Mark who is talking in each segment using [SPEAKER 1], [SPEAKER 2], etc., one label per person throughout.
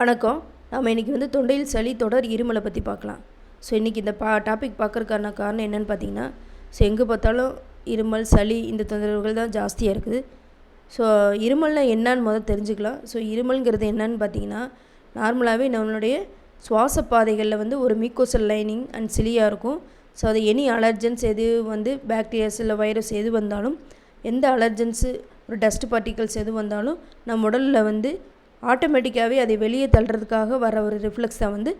[SPEAKER 1] வணக்கம். நம்ம இன்றைக்கி வந்து தொண்டையில் சளி தொடர் இருமலை பற்றி பார்க்கலாம். ஸோ இன்றைக்கி இந்த பா டாபிக் பார்க்குறக்கான காரணம் என்னென்னு பார்த்தீங்கன்னா ஸோ எங்கே பார்த்தாலும் இருமல் சளி இந்த தொந்தரவுகள் தான் ஜாஸ்தியாக இருக்குது. ஸோ இருமல்னால் என்னன்னு முதல் தெரிஞ்சுக்கலாம். ஸோ இருமல்ங்கிறது என்னன்னு பார்த்தீங்கன்னா நார்மலாகவே நம்மளுடைய சுவாச பாதைகளில் வந்து ஒரு மீக்கோசல் லைனிங் அண்ட் சிலியாக இருக்கும். ஸோ அது எனி அலர்ஜென்ஸ் எது வந்து பேக்டீரியாஸ் இல்லை வைரஸ் எது வந்தாலும் எந்த அலர்ஜன்ஸு ஒரு டஸ்ட் பார்ட்டிகல்ஸ் எது வந்தாலும் நம்ம உடலில் வந்து ஆட்டோமேட்டிக்காகவே அதை வெளியே தள்ளுறதுக்காக வர ஒரு ரிஃப்ளெக்ஸ் தான் வந்து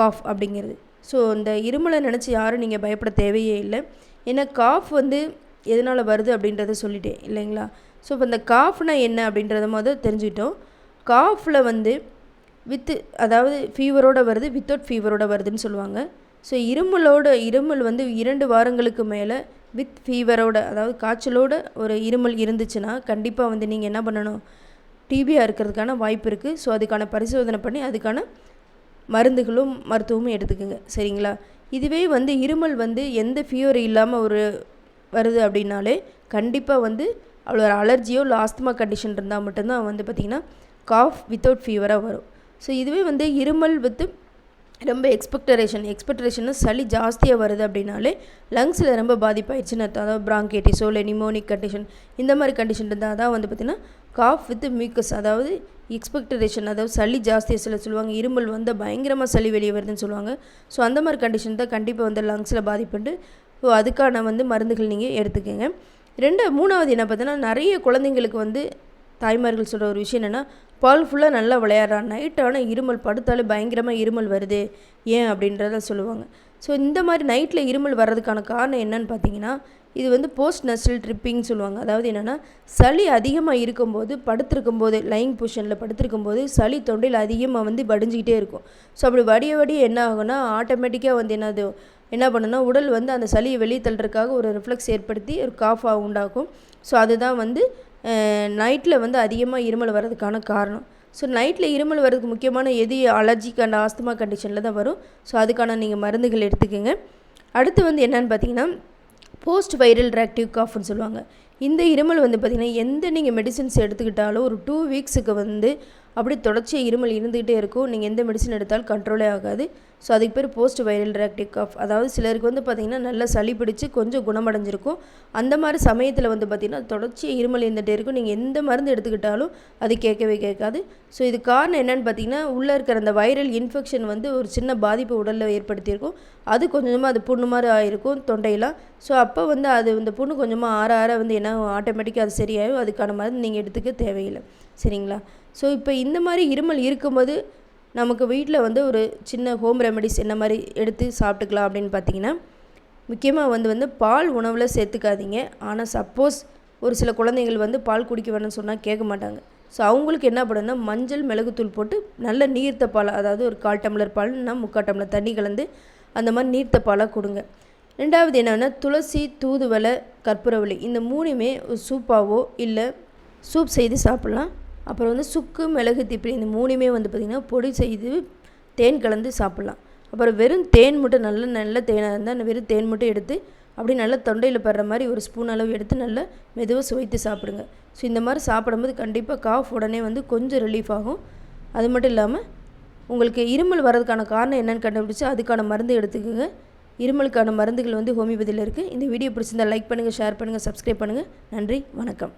[SPEAKER 1] காஃப் அப்படிங்கிறது. ஸோ இந்த இருமலை நினச்சி யாரும் நீங்கள் பயப்பட தேவையே இல்லை. ஏன்னா காஃப் வந்து எதனால் வருது அப்படின்றத சொல்லிட்டேன் இல்லைங்களா? ஸோ இப்போ இந்த காஃப்னா என்ன அப்படின்றத மொதல் தெரிஞ்சுக்கிட்டோம். காஃபில் வந்து வித்து அதாவது ஃபீவரோடு வருது வித்தவுட் ஃபீவரோடு வருதுன்னு சொல்லுவாங்க. ஸோ இருமலோட இருமல் வந்து இரண்டு வாரங்களுக்கு மேலே வித் ஃபீவரோட அதாவது காய்ச்சலோட ஒரு இருமல் இருந்துச்சுன்னா கண்டிப்பாக வந்து நீங்கள் என்ன பண்ணணும்? டிபியாக இருக்கிறதுக்கான வாய்ப்பு இருக்குது ஸோ அதுக்கான பரிசோதனை பண்ணி அதுக்கான மருந்துகளும் மருத்துவமும் எடுத்துக்கோங்க. சரிங்களா? இதுவே வந்து இருமல் வந்து எந்த ஃபீவர் இல்லாமல் ஒரு வருது அப்படின்னாலே கண்டிப்பாக வந்து அவ்வளோ ஒரு அலர்ஜியோ இல்லை ஆஸ்துமா கண்டிஷன் இருந்தால் மட்டும்தான் வந்து பார்த்திங்கன்னா காஃப் வித்தவுட் ஃபீவராக வரும். ஸோ இதுவே வந்து இருமல் வித்து ரொம்ப எக்ஸ்பெக்டரேஷன் எக்ஸ்பெக்டரேஷன் சளி ஜாஸ்தியாக வருது அப்படின்னாலே லங்ஸில் ரொம்ப பாதிப்பாயிடுச்சுன்னு அர்த்தம். அதாவது பிராங்கேட்டிஸோ இல்லை நிமோனிக் கண்டிஷன் இந்த மாதிரி கண்டிஷன் இருந்தால் தான் வந்து பார்த்திங்கன்னா காஃப் வித் மியூக்கஸ் அதாவது எக்ஸ்பெக்டரேஷன் அதாவது சளி ஜாஸ்தியாக சில சொல்லுவாங்க இருமல் வந்து பயங்கரமாக சளி வெளியே வருதுன்னு சொல்லுவாங்க. ஸோ அந்த மாதிரி கண்டிஷன் தான் கண்டிப்பாக வந்து லங்ஸில் பாதிப்புண்டு. ஸோ அதுக்கான வந்து மருந்துகள் நீங்கள் எடுத்துக்கோங்க. ரெண்டு மூணாவது என்ன பார்த்தீங்கன்னா நிறைய குழந்தைங்களுக்கு வந்து தாய்மார்கள் சொல்கிற ஒரு விஷயம் என்னென்னா பால் ஃபுல்லாக நல்லா விளையாடுறான். நைட் ஆனால் இருமல் படுத்தாலே பயங்கரமாக இருமல் வருது ஏன் அப்படின்றத சொல்லுவாங்க. ஸோ இந்த மாதிரி நைட்டில் இருமல் வர்றதுக்கான காரணம் என்னன்னு பார்த்தீங்கன்னா இது வந்து போஸ்ட் நஸ்டல் ட்ரிப்பிங் சொல்லுவாங்க. அதாவது என்னென்னா சளி அதிகமாக இருக்கும்போது படுத்திருக்கும் போது லைங் பொசிஷனில் படுத்திருக்கும் போது சளி தொண்டையில் அதிகமாக வந்து வடிஞ்சிக்கிட்டே இருக்கும். ஸோ அப்படி வடிய வடிய என்ன ஆகும்னா ஆட்டோமேட்டிக்காக வந்து என்னது என்ன பண்ணுன்னா உடல் வந்து அந்த சளியை வெளியே தள்ளுறதுக்காக ஒரு ரிஃப்ளெக்ஸ் ஏற்படுத்தி ஒரு காஃபாக உண்டாக்கும். ஸோ அதுதான் வந்து நைட்டில் வந்து அதிகமாக இருமல் வர்றதுக்கான காரணம். ஸோ நைட்டில் இருமல் வர்றதுக்கு முக்கியமான எது? அலர்ஜிக் அண்ட் ஆஸ்துமா கண்டிஷனில் தான் வரும். ஸோ அதுக்கான நீங்கள் மருந்துகள் எடுத்துக்கோங்க. அடுத்து வந்து என்னென்னு பார்த்தீங்கன்னா போஸ்ட் வைரல் ரியாக்டிவ் காஃப்னு சொல்லுவாங்க. இந்த இருமல் வந்து பார்த்திங்கன்னா எந்த நீங்கள் மெடிசின்ஸ் எடுத்துக்கிட்டாலும் ஒரு டூ வீக்ஸுக்கு வந்து அப்படி தொடர்ச்சியாக இருமல் இருந்துகிட்டே இருக்கும். நீங்கள் எந்த மெடிசன் எடுத்தாலும் கண்ட்ரோலே ஆகாது. ஸோ அதுக்கு பேர் போஸ்ட் வைரல் ரியாக்டிவ் காஃப் அதாவது சிலருக்கு வந்து பார்த்திங்கன்னா நல்லா சளி பிடிச்சி கொஞ்சம் குணமடைஞ்சிருக்கும். அந்த மாதிரி சமயத்தில் வந்து பார்த்திங்கன்னா தொடர்ச்சியாக இருமல் இருந்துகிட்டே இருக்கும். நீங்கள் எந்த மருந்து எடுத்துக்கிட்டாலும் அது கேட்கவே கேட்காது. ஸோ இது காரணம் என்னென்னு பார்த்தீங்கன்னா உள்ளே இருக்கிற அந்த வைரல் இன்ஃபெக்ஷன் வந்து ஒரு சின்ன பாதிப்பு உடலில் ஏற்படுத்தியிருக்கும். அது கொஞ்சமாக அது புண்ணு மாதிரி ஆகிருக்கும் தொண்டையெல்லாம் ஸோ அப்போ வந்து அது இந்த புண்ணு கொஞ்சமாக ஆற ஆற வந்து என்ன ஆட்டோமேட்டிக்காக அது சரியாகும் அதுக்கான மருந்து நீங்கள் எடுத்துக்க தேவையில்லை. சரிங்களா? ஸோ இப்போ இந்த மாதிரி இருமல் இருக்கும்போது நமக்கு வீட்டில் வந்து ஒரு சின்ன ஹோம் ரெமடிஸ் என்ன மாதிரி எடுத்து சாப்பிட்டுக்கலாம் அப்படின்னு பார்த்தீங்கன்னா முக்கியமாக வந்து வந்து பால் உணவில் சேர்த்துக்காதீங்க. ஆனால் சப்போஸ் ஒரு சில குழந்தைகள் வந்து பால் குடிக்க வேணும்னு சொன்னால் கேட்க மாட்டாங்க. ஸோ அவங்களுக்கு என்ன பண்ணுன்னா மஞ்சள் மிளகுத்தூள் போட்டு நல்ல நீர்த்த பால் அதாவது ஒரு கால் டம்ளர் பால்னா முக்கால் டம்ளர் தண்ணி கலந்து அந்த மாதிரி நீர்த்த பாலாக கொடுங்க. ரெண்டாவது என்னென்னா துளசி தூதுவலை கற்பூரவள்ளி இந்த மூணுமே சூப்பாவோ இல்லை சூப் செய்து சாப்பிட்லாம். அப்புறம் வந்து சுக்கு மிளகு திப்பி இந்த மூணுமே வந்து பார்த்திங்கன்னா பொடி செய்து தேன் கலந்து சாப்பிட்லாம். அப்புறம் வெறும் தேன் மட்டும் நல்ல நல்ல தேனாக இருந்தால் வெறும் தேன் மட்டும் எடுத்து அப்படி நல்லா தொண்டையில் படுற மாதிரி ஒரு ஸ்பூன் அளவு எடுத்து நல்லா மெதுவாக சுவைத்து சாப்பிடுங்க. ஸோ இந்த மாதிரி சாப்பிடும்போது கண்டிப்பாக காஃப் உடனே வந்து கொஞ்சம் ரிலீஃப் ஆகும். அது மட்டும் இல்லாமல் உங்களுக்கு இருமல் வர்றதுக்கான காரணம் என்னென்னு கண்டுபிடிச்சி அதுக்கான மருந்து எடுத்துக்கோங்க. இருமலுக்கான மருந்துகள் வந்து ஹோமியோபதியில் இருக்குது இந்த வீடியோ பிடிச்சிருந்தால் லைக் பண்ணுங்கள் ஷேர் பண்ணுங்கள் சப்ஸ்கிரைப் பண்ணுங்கள் நன்றி வணக்கம்.